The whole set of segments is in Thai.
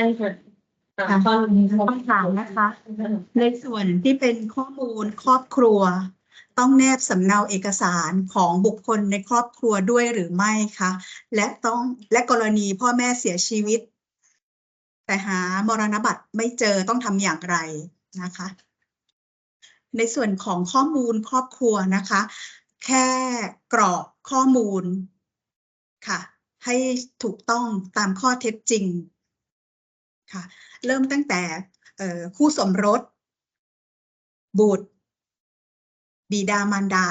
ได้ค่ะอ่าค่ะข้อนี้ข้อคำถามนะคะ ในส่วนที่เป็นข้อมูลครอบครัว ต้องแนบสำเนาเอกสารของบุคคลในครอบครัวด้วยหรือไม่คะและต้องและกรณีพ่อแม่เสียชีวิต แต่หามรณบัตรไม่เจอต้องทำอย่างไรนะคะ ในส่วนของข้อมูลครอบครัวนะคะ แค่กรอกข้อมูลค่ะ ให้ถูกต้องตามข้อเท็จจริง ค่ะ เริ่มตั้งแต่คู่สมรส บุตร บิดามารดา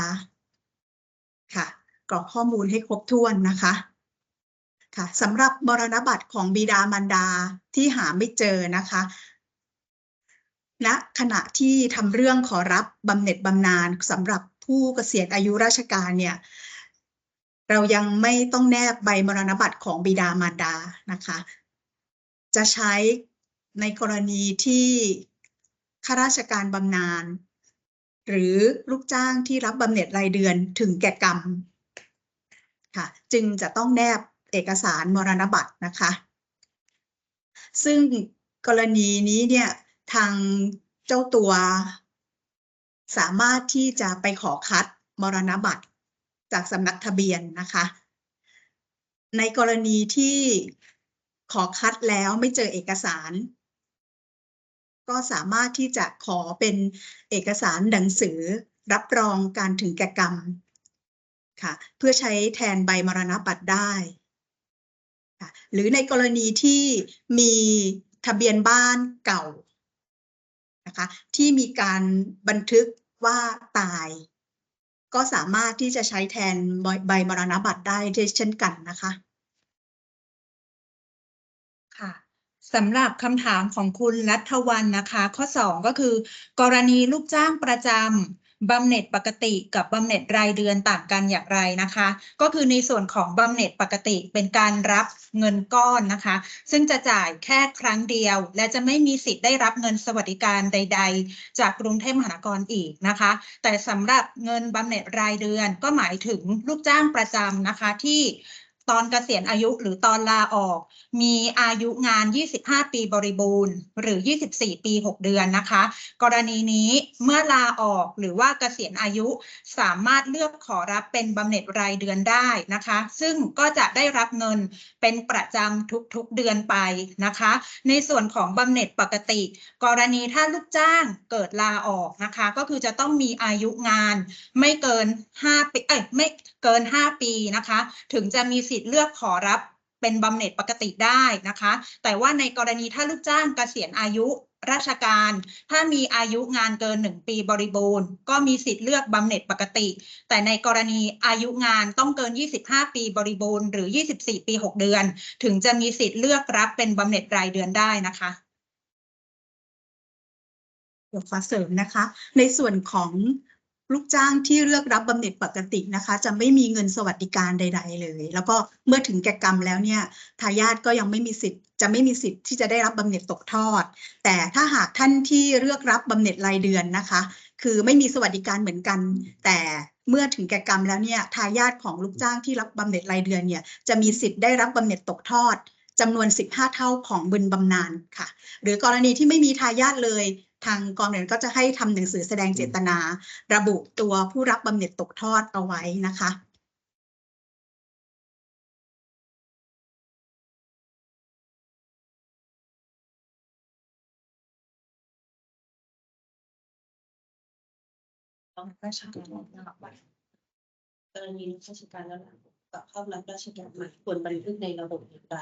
ค่ะ กรอกข้อมูลให้ครบถ้วนนะคะค่ะสำหรับมรณบัตรของบิดามารดาที่หาไม่เจอนะคะณขณะที่ทำเรื่องขอรับบำเหน็จบำนาญสำหรับผู้เกษียณอายุราชการเนี่ย เรายังไม่ต้องแนบใบมรณบัตรของบิดามารดานะคะ จะใช้ในกรณีที่ข้าราชการบำนาญหรือลูกจ้างที่รับบำเหน็จรายเดือนถึงแก่กรรมค่ะจึงจะต้องแนบเอกสารมรณบัตรนะคะ ซึ่งกรณีนี้เนี่ยทางเจ้าตัวสามารถที่จะไปขอคัดมรณบัตรจากสำนักทะเบียนนะคะ ในกรณีที่ ขอคัดแล้วไม่เจอเอกสาร ก็สามารถที่จะขอเป็นเอกสารหนังสือรับรองการถึงแก่กรรมค่ะเพื่อใช้แทนใบมรณบัตรได้ค่ะหรือในกรณีที่มีทะเบียนบ้านเก่านะคะที่มีการบันทึกว่าตาย ก็สามารถที่จะใช้แทนใบใบมรณบัตรได้เช่นกันนะคะ ค่ะสำหรับคำถามของคุณรัฐวันนะคะ ข้อ 2 ก็คือ กรณีลูกจ้างประจำบำเหน็จปกติกับบำเหน็จรายเดือนต่างกันอย่างไรนะคะ ก็คือในส่วนของบำเหน็จปกติเป็นการรับเงินก้อนนะคะ ซึ่งจะจ่ายแค่ครั้งเดียว และจะไม่มีสิทธิ์ได้รับเงินสวัสดิการใด ๆ จากกรุงเทพมหานครอีกนะคะ แต่สำหรับเงินบำเหน็จรายเดือนก็หมายถึงลูกจ้างประจำนะคะที่ ตอนเกษียณอายุหรือตอนลาออก มีอายุงาน 25 ปีบริบูรณ์ หรือ 24 ปี 6 เดือนนะคะ กรณีนี้เมื่อลาออกหรือว่าเกษียณอายุสามารถเลือกขอรับเป็นบำเหน็จรายเดือนได้นะคะ ซึ่งก็จะได้รับเงินเป็นประจำทุกๆเดือนไปนะคะ ในส่วนของบำเหน็จปกติ กรณีถ้าลูกจ้างเกิดลาออกนะคะ ก็คือจะต้องมีอายุงานไม่เกิน5ปีเอ้ยไม่เกิน 5 ปีนะคะ ถึงจะมีสิทธิเลือกขอรับเป็นบำเหน็จปกติได้นะคะ แต่ว่าในกรณีถ้าลูกจ้างเกษียณอายุราชการ ถ้ามีอายุงานเกิน 1 ปีบริบูรณ์ ก็มีสิทธิ์เลือกบำเหน็จปกติ แต่ในกรณีอายุงานต้องเกิน 25 ปีบริบูรณ์หรือ 24 ปี 6 เดือน ถึงจะมีสิทธิ์เลือกรับเป็นบำเหน็จรายเดือนได้นะคะเดี๋ยวขอเสริมนะคะ ในส่วนของ ลูกจ้างที่เลือกรับบำเหน็จปกตินะคะ จะไม่มีเงินสวัสดิการใด ๆ เลย แล้วก็เมื่อถึงแก่กรรมแล้วเนี่ยทายาทก็ยังไม่มีสิทธิ์จะไม่มีสิทธิ์ที่จะได้รับบำเหน็จตกทอด แต่ถ้าหากท่านที่เลือกรับบำเหน็จรายเดือนนะคะ คือไม่มีสวัสดิการเหมือนกัน แต่เมื่อถึงแก่กรรมแล้วเนี่ยทายาทของลูกจ้างที่รับบำเหน็จรายเดือนเนี่ยจะมีสิทธิ์ได้รับบำเหน็จตกทอดจำนวน 15 เท่าของบุญบำนาญค่ะ หรือกรณีที่ไม่มีทายาทเลย ทางกองเรียนก็จะให้ทำหนังสือแสดงเจตนา ระบุตัวผู้รับบำเหน็จตกทอดเอาไว้นะคะต้องราชการรับบัตรกรณีราชการแล้วกับเข้ารับราชการใหม่ควรบันทึกในระบบอย่างไร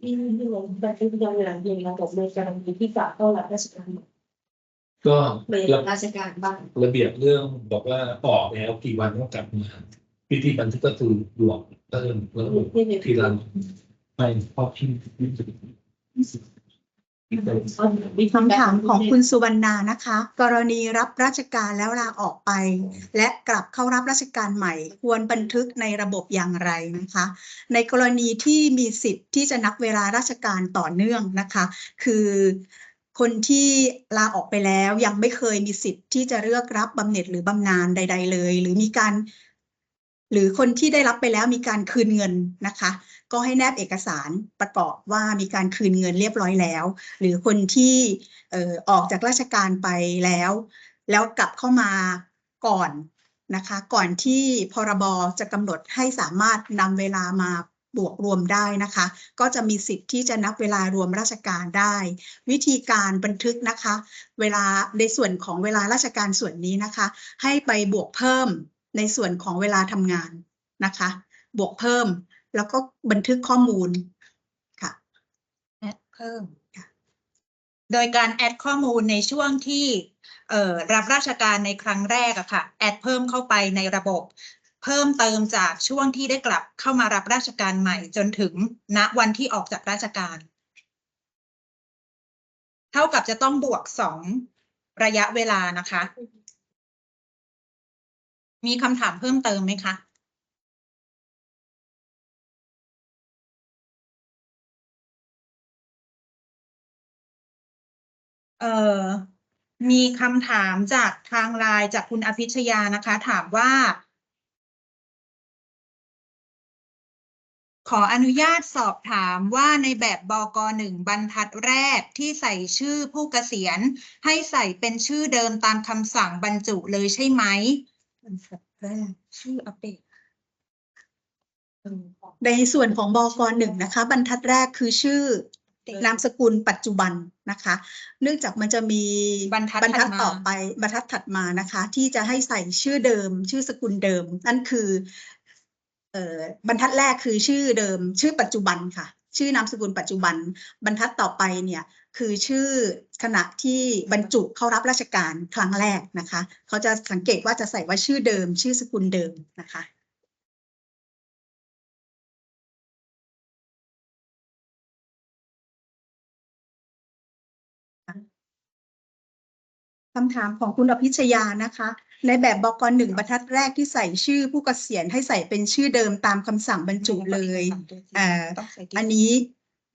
ที่ที่ลงบันทึกยังไงในระบบในกรณีที่จะเข้ารับราชการใหม่ ก็เป็นระราชการบ้างระเบียบเรื่องบอกว่าออกแล้วกี่วันต้องกลับมาพิธีบันทึกก็คือดวงเติมระบบทีละไม่พอพิมพ์มีคำถามของคุณสุวรรณานะคะ กรณีรับราชการแล้วลาออกไป และกลับเข้ารับราชการใหม่ ควรบันทึกในระบบอย่างไรนะคะ ในกรณีที่มีสิทธิ์ที่จะนับเวลาราชการต่อเนื่องนะคะ คือ คนที่ลาออกไปแล้วยังไม่เคยมีสิทธิ์ที่จะเลือกรับบำเหน็จหรือบำนาญใด ๆ เลย หรือมีการ หรือคนที่ได้รับไปแล้วมีการคืนเงินนะคะ ก็ให้แนบเอกสารประกอบว่ามีการคืนเงินเรียบร้อยแล้ว หรือคนที่อออกจากราชการไปแล้ว แล้วกลับเข้ามาก่อนนะคะ ก่อนที่พรบจะกำหนดให้สามารถนำเวลามา บวกรวมได้นะคะ ก็จะมีสิทธิ์ที่จะนับเวลารวมราชการได้ วิธีการบันทึกนะคะ เวลาในส่วนของเวลาราชการส่วนนี้นะคะ ให้ไปบวกเพิ่มในส่วนของเวลาทำงานนะคะ บวกเพิ่มแล้วก็บันทึกข้อมูลค่ะแอดเพิ่มโดยการแอดข้อมูลในช่วงที่เอ่อรับราชการในครั้งแรกอะค่ะ แอดเพิ่มเข้าไปในระบบ เพิ่มเติมจากช่วงที่ได้กลับเข้ามารับราชการใหม่จนถึงณวันที่ออกจากราชการ เท่ากับจะต้องบวกสองระยะเวลานะคะ มีคำถามเพิ่มเติมไหมคะเอ่อมีคำถามจากทางไลน์จากคุณอภิชยานะคะ ถามว่า ขออนุญาตสอบถามว่าในแบบบกหนึ่งบรรทัดแรกที่ใส่ชื่อผู้เกษียณ ให้ใส่เป็นชื่อเดิมตามคำสั่งบรรจุเลยใช่ไหมบรรทัดแรกชื่ออัปเดตในส่วนของบกหนึ่งนะคะ บรรทัดแรกคือชื่อนามสกุลปัจจุบันนะคะ เนื่องจากมันจะมีบรรทัดบรรทัดถัดมาต่อไปบรรทัดถัดมานะคะ ที่จะให้ใส่ชื่อเดิม ชื่อสกุลเดิม นั่นคือเอ่อ บรรทัดแรกคือชื่อเดิม ชื่อปัจจุบันค่ะ ชื่อนามสกุลปัจจุบัน บรรทัดต่อไปเนี่ยคือชื่อขณะที่บรรจุเข้ารับราชการครั้งแรกนะคะเขาจะสังเกตว่าจะใส่ว่าชื่อเดิม ชื่อสกุลเดิมนะคะคำถามของคุณอภิชยานะคะ ในแบบบกหนึ่งบรรทัดแรกที่ใส่ชื่อผู้เกษียณให้ใส่เป็นชื่อเดิมตามคำสั่งบรรจุเลยเอ่อต้องใส่ที่อันนี้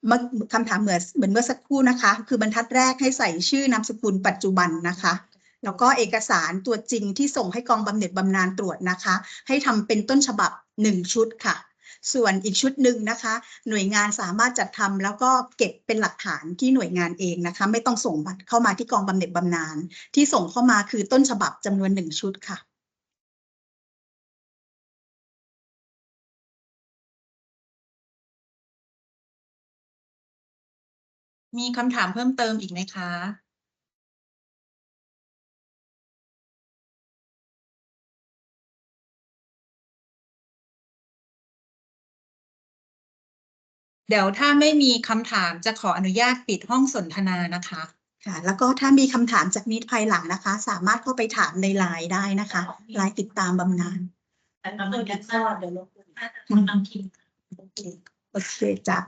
เมื่อคำถามเหมือนเหมือนเมื่อสักครู่นะคะ คือบรรทัดแรกให้ใส่ชื่อนามสกุลปัจจุบันนะคะแล้วก็เอกสารตัวจริงที่ส่งให้กองบำเหน็จบำนาญตรวจนะคะ ให้ทำเป็นต้นฉบับหนึ่งชุดค่ะ ส่วนอีกชุดหนึ่งนะคะ หน่วยงานสามารถจัดทำแล้วก็เก็บเป็นหลักฐานที่หน่วยงานเองนะคะ ไม่ต้องส่งบัตรเข้ามาที่กองบำเหน็จบำนาญที่ส่งเข้ามาคือต้นฉบับจำนวนหนึ่งชุดค่ะมีคำถามเพิ่มเติมอีกไหมคะ เดี๋ยวถ้าไม่มีคำถามจะขออนุญาตปิดห้องสนทนานะคะค่ะ แล้วก็ถ้ามีคำถามจากนิดภายหลังนะคะ สามารถเข้าไปถามในไลน์ได้นะคะไลน์ติดตามบำนาญแต่ทำเป็นกันซ่าเดี๋ยวลบอืมบางทีโอเคโอเคจ้ะ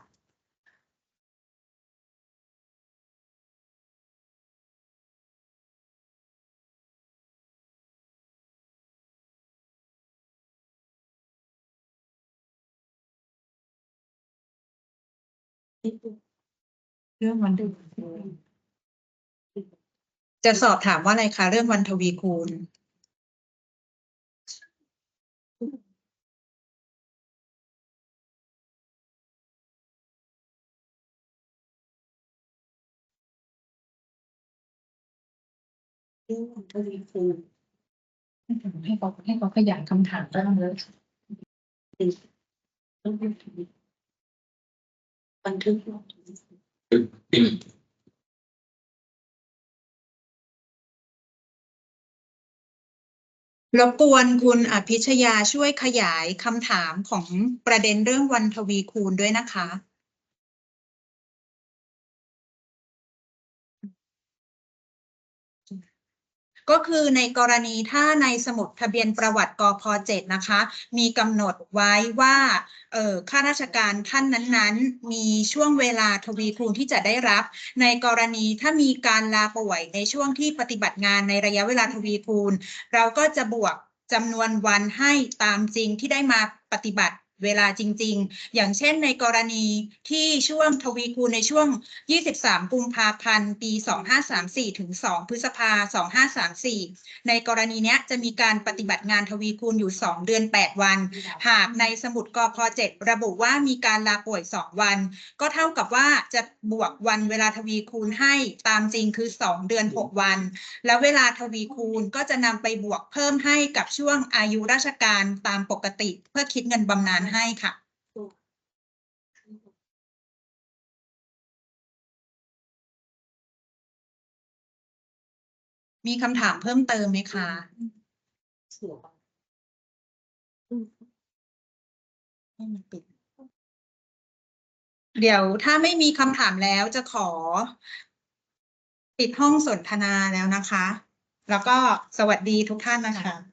เรื่องวันทวีคูณจะสอบถามว่าอะไรคะเรื่องวันทวีคูณ เรื่องของทวีคูณให้เขาให้เขาขยายคำถามบ้างเลยต้องเป็นทวี บันทึกรบกวนคุณอภิชยาช่วยขยายคำถามของประเด็นเรื่องวันทวีคูณด้วยนะคะ ก็คือในกรณีถ้าในสมุดทะเบียนประวัติกพ7นะคะ มีกำหนดไว้ว่าเอ่อข้าราชการท่านนั้นๆ มีช่วงเวลาทวีคูณที่จะได้รับ ในกรณีถ้ามีการลาป่วยในช่วงที่ปฏิบัติงานในระยะเวลาทวีคูณ เราก็จะบวกจำนวนวันให้ตามจริงที่ได้มาปฏิบัติ เวลาจริง ๆ อย่างเช่นในกรณีที่ช่วงทวีคูณในช่วง 23 กุมภาพันธ์ ปี 2534 ถึง 2 พฤษภา 2534 ในกรณีนี้จะมีการปฏิบัติงานทวีคูณอยู่ 2 เดือน 8 วัน หากในสมุดกพ7ระบุว่ามีการลาป่วย 2 วัน ก็เท่ากับว่าจะบวกวันเวลาทวีคูณให้ตามจริงคือ 2 เดือน 6 วัน แล้วเวลาทวีคูณก็จะนำไปบวกเพิ่มให้กับช่วงอายุราชการตามปกติ เพื่อคิดเงินบำนาญให้ค่ะมีคำถามเพิ่มเติมไหมคะเดี๋ยวถ้าไม่มีคำถามแล้วจะขอ ปิดห้องสนทนาแล้วนะคะ แล้วก็สวัสดีทุกท่านนะคะ